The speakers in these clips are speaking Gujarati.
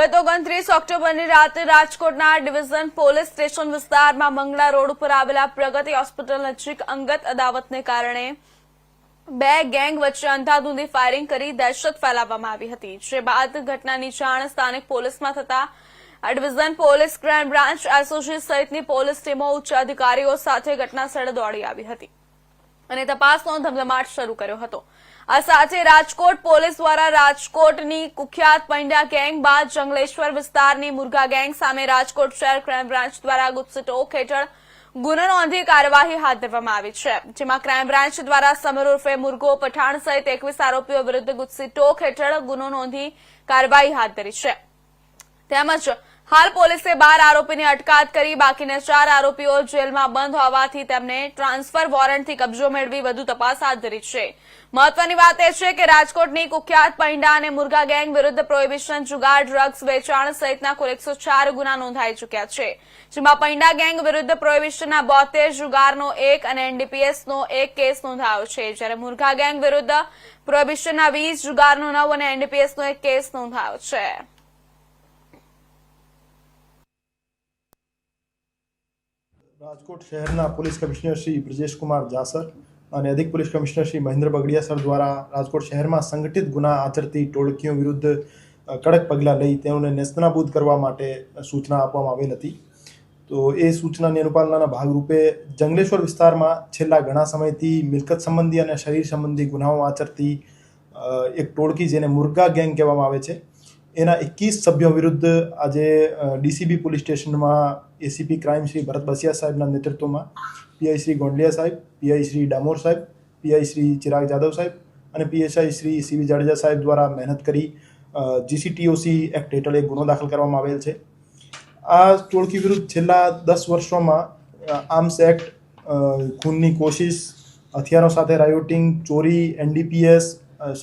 ગત ઓગણત્રીસ ઓક્ટોબરની રાતે રાજકોટના ડિવિઝન પોલીસ સ્ટેશન વિસ્તારમાં મંગળા રોડ ઉપર આવેલા પ્રગતિ હોસ્પિટલ નજીક અંગત અદાવતને કારણે બે ગેંગ વચ્ચે અંધાધૂંધી ફાયરિંગ કરી દહેશત ફેલાવવામાં આવી હતી, જે બાદ ઘટનાની જાણ સ્થાનિક પોલીસમાં થતા division police crime branch associate સહિતની પોલીસ ટીમો ઉચ્ચ અધિકારીઓ સાથે ઘટનાસ્થળે દોડી આવી હતી. અને તપાસનો ધમધમાટ શરૂ કર્યો હતો. આ સાથે રાજકોટ પોલીસ દ્વારા રાજકોટની કુખ્યાત પંડ્યા ગેંગ બાદ જંગલેશ્વર વિસ્તારની મુરગા ગેંગ સામે રાજકોટ શહેર ક્રાઇમ બ્રાન્ચ દ્વારા ગુપ્ત ટોક હેઠળ ગુનો નોંધી કાર્યવાહી હાથ ધરવામાં આવી છે. જેમાં ક્રાઇમ બ્રાન્ચ દ્વારા સમર ઉર્ફે મુરગો, પઠાણ સહિત એકવીસ આરોપીઓ વિરુદ્ધ ગુસ્સી ટોક હેઠળ ગુનો નોંધી કાર્યવાહી હાથ ધરી છે. તેમજ હાલ પોલીસે બાર આરોપીની અટકાયત કરી, બાકીના ચાર આરોપીઓ જેલમાં બંધ હોવાથી તેમને ટ્રાન્સફર વોરંટથી કબજો મેળવી વધુ તપાસ હાથ ધરી છે. મહત્વની વાત એ છે કે રાજકોટની કુખ્યાત પૈંડા અને મુરગા ગેંગ વિરુદ્ધ પ્રોહિબિશન જુગાર ડ્રગ્સ વેચાણ સહિતના કુલ એકસો ગુના નોંધાઈ ચૂક્યા છે. જેમાં પૈંડા ગેંગ વિરુદ્ધ પ્રોહિબિશનના બોતેર જુગારનો એક અને એનડીપીએસનો એક કેસ નોંધાયો છે. જ્યારે મુરઘા ગેંગ વિરુદ્ધ પ્રોહિબિશનના વીસ જુગારનો નવ અને એનડીપીએસનો એક કેસ નોંધાયો છે. રાજકોટ શહેરના પોલીસ કમિશનર શ્રી બ્રજેશકુમાર જાસર અને અધિક police commissioner Shri Mahendra Bagadiya sir દ્વારા રાજકોટ શહેરમાં સંગઠિત ગુના આચરતી ટોળકીઓ વિરુદ્ધ કડક પગલાં લઈ તેઓને નેસ્તનાબૂદ કરવા માટે સૂચના આપવામાં આવેલ હતી. તો એ સૂચનાની અનુપાલનાના ભાગરૂપે જંગલેશ્વર વિસ્તારમાં છેલ્લા ઘણા સમયથી મિલકત સંબંધી અને શરીર સંબંધી ગુનાઓ આચરતી એક ટોળકી જેને મુર્ગા ગેંગ કહેવામાં આવે છે. એના એકવીસ સભ્યો વિરુદ્ધ આજે ડીસીબી પોલીસ સ્ટેશનમાં એસીપી ક્રાઇમ શ્રી ભરત બસિયા સાહેબના નેતૃત્વમાં પીઆઈ શ્રી ગોંડલિયા સાહેબ, પીઆઈ શ્રી ડામોર સાહેબ, પીઆઈ શ્રી ચિરાગ જાદવ સાહેબ અને પીએસઆઈ શ્રી સીવી જાડેજા સાહેબ દ્વારા મહેનત કરી જીસીટીઓસી એક્ટ હેઠળ એક ગુનો દાખલ કરવામાં આવેલ છે. આ ટોળકી વિરુદ્ધ છેલ્લા દસ વર્ષોમાં આર્મ્સ એક્ટ ખૂનની કોશિશ, હથિયારો સાથે રાયોટિંગ, ચોરી, એનડીપીએસ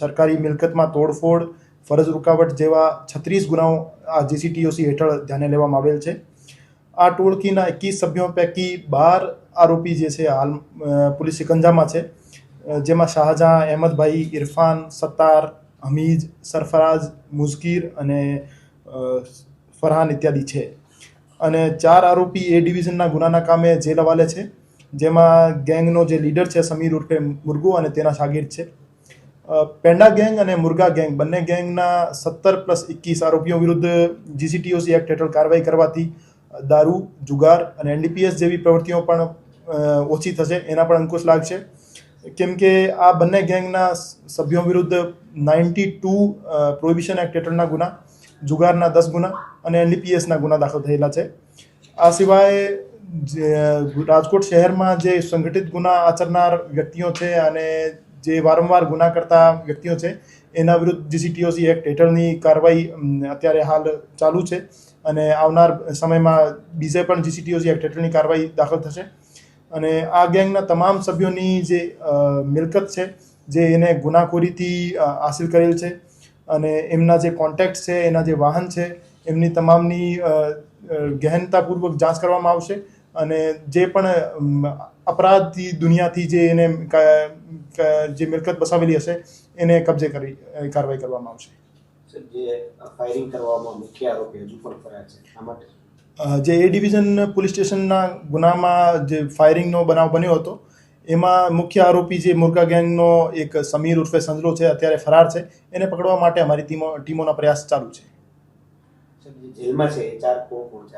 સરકારી મિલકતમાં તોડફોડ ફરજ રૂકાવટ જેવા છત્રીસ ગુનાઓ આ જીસીટીઓસી હેઠળ ધ્યાને લેવામાં આવેલ છે. આ ટોળકીના એકવીસ સભ્યો પૈકી બાર આરોપી જે છે હાલ પોલીસ સિકંજામાં છે. જેમાં શાહજહાં, અહેમદભાઈ, ઇરફાન, સત્તાર હમીજ સરફરાજ, મુઝકીર અને ફરહાન ઇત્યાદિ છે. અને ચાર આરોપી એ ડિવિઝનના ગુનાના કામે જેલ હવાલે છે. જેમાં ગેંગનો જે લીડર છે સમીર ઉર્ફે મુર્ગુ અને તેના શાગીર્દ છે. પેંડા ગેંગ અને મુર્ગા ગેંગ. બંને ગેંગના સત્તર પ્લસ એકવીસ આરોપીઓ વિરુદ્ધ જીસીટીઓસી એક્ટ હેઠળ કાર્યવાહી કરવાથી દારૂ, જુગાર અને એનડીપીએસ જેવી પ્રવૃત્તિઓ પણ ઓછી થશે એના પણ અંકુશ લાગશે. કેમ કે આ બંને ગેંગના સભ્યો વિરુદ્ધ નાઇન્ટી ટુ પ્રોહિબિશન એક્ટ હેઠળના ગુના, જુગારના દસ ગુના અને એનડીપીએસના ગુના દાખલ થયેલા છે. આ સિવાય રાજકોટ શહેરમાં જે સંગઠિત ગુના આચરનાર વ્યક્તિઓ છે અને જે વારંવાર ગુના કરતા વ્યક્તિઓ છે, એના વિરુદ્ધ જીસીટીઓસી એક્ટ હેઠળની કાર્યવાહી અત્યારે હાલ ચાલુ છે અને આવનાર સમયમાં બીજે પણ જીસીટીઓસી એક્ટ હેઠળની કાર્યવાહી દાખલ થશે. અને આ ગેંગના તમામ સભ્યોની જે મિલકત છે, જે એને ગુનાખોરીથી હાસિલ કરેલ છે અને એમના જે કોન્ટેક્ટ છે, એના જે વાહન છે, એમની તમામની ગહેનતાપૂર્વક જાંચ કરવામાં આવશે. અને જે પણ અપરાધથી અપરાધી દુનિયાથી જે એને જે મિલકત બસાવેલી હશે એને કબજે કરી કાર્યવાહી કરવામાં આવશે. જે ફાયરિંગ કરવામાં મુખ્ય આરોપી હજુ પણ ફરાર છે આ માટે? જે એ ડિવિઝન પોલીસ સ્ટેશનના ગુનામાં જે ફાયરિંગનો બનાવ બન્યો હતો એમાં મુખ્ય આરોપી જે મુર્ગા ગેંગનો એક સમીર ઉર્ફે સંજલો છે અત્યારે ફરાર છે એને પકડવા માટે અમારી ટીમો ટીમોના પ્રયાસ ચાલુ છે. જેલમાં છે ચાર કોણ કોણ છે?